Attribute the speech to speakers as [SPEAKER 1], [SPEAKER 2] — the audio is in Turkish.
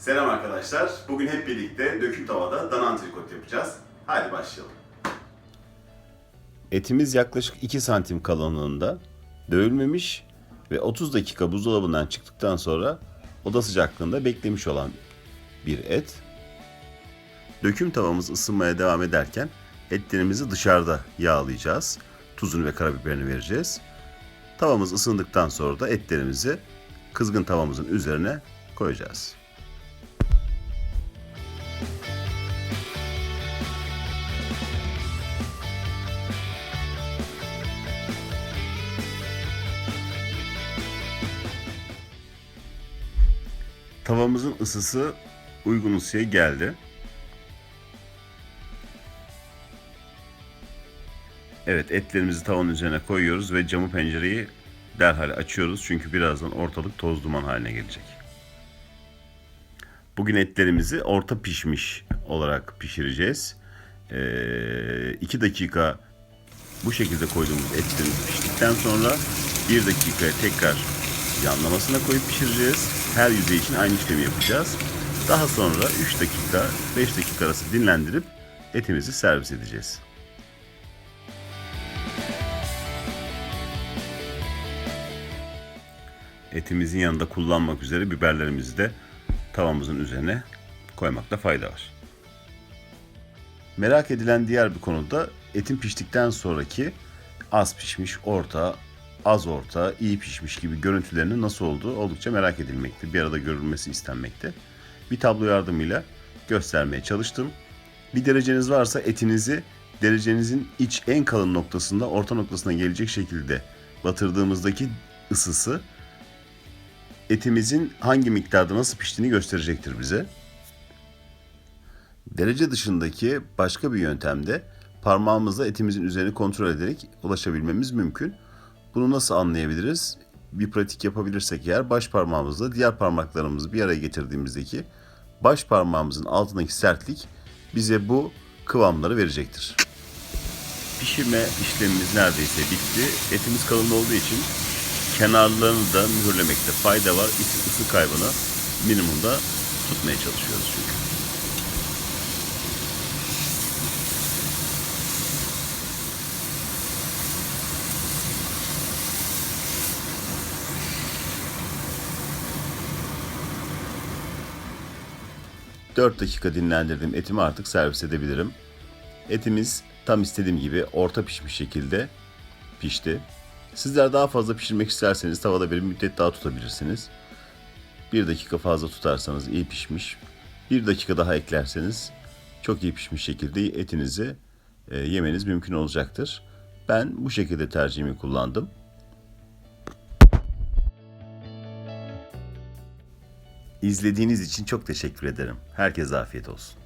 [SPEAKER 1] Selam arkadaşlar. Bugün hep birlikte döküm tavada dana antrikot yapacağız. Hadi başlayalım. Etimiz yaklaşık 2 santim kalınlığında dövülmemiş ve 30 dakika buzdolabından çıktıktan sonra oda sıcaklığında beklemiş olan bir et. Döküm tavamız ısınmaya devam ederken etlerimizi dışarıda yağlayacağız. Tuzunu ve karabiberini vereceğiz. Tavamız ısındıktan sonra da etlerimizi kızgın tavamızın üzerine koyacağız. Tavamızın ısısı uygun ısıya geldi. Evet etlerimizi tavanın üzerine koyuyoruz ve camı pencereyi derhal açıyoruz. Çünkü birazdan ortalık toz duman haline gelecek. Bugün etlerimizi orta pişmiş olarak pişireceğiz. 2 dakika bu şekilde koyduğumuz etlerimiz piştikten sonra 1 dakikaya tekrar yanlamasına koyup pişireceğiz. Her yüzey için aynı işlemi yapacağız. Daha sonra 3 dakika 5 dakika arası dinlendirip etimizi servis edeceğiz. Etimizin yanında kullanmak üzere biberlerimizi de tavamızın üzerine koymakta fayda var. Merak edilen diğer bir konu da etin piştikten sonraki az pişmiş, orta, az orta, iyi pişmiş gibi görüntülerinin nasıl olduğu oldukça merak edilmekte. Bir arada görülmesi istenmekte. Bir tablo yardımıyla göstermeye çalıştım. Bir dereceniz varsa etinizi derecenizin iç en kalın noktasında orta noktasına gelecek şekilde batırdığımızdaki ısısı etimizin hangi miktarda nasıl piştiğini gösterecektir bize. Derece dışındaki başka bir yöntemde parmağımızla etimizin üzerini kontrol ederek ulaşabilmemiz mümkün. Bunu nasıl anlayabiliriz? Bir pratik yapabilirsek eğer baş parmağımızla diğer parmaklarımızı bir araya getirdiğimizdeki baş parmağımızın altındaki sertlik bize bu kıvamları verecektir. Pişirme işlemimiz neredeyse bitti. Etimiz kalın olduğu için kenarlarını da mühürlemekte fayda var. Isı, ısı kaybını minimumda tutmaya çalışıyoruz çünkü. Dört dakika dinlendirdim etimi artık servis edebilirim. Etimiz tam istediğim gibi orta pişmiş şekilde pişti. Sizler daha fazla pişirmek isterseniz tavada bir müddet daha tutabilirsiniz. Bir dakika fazla tutarsanız iyi pişmiş. Bir dakika daha eklerseniz çok iyi pişmiş şekilde etinizi e, yemeniz mümkün olacaktır. Ben bu şekilde tercihimi kullandım. İzlediğiniz için çok teşekkür ederim. Herkese afiyet olsun.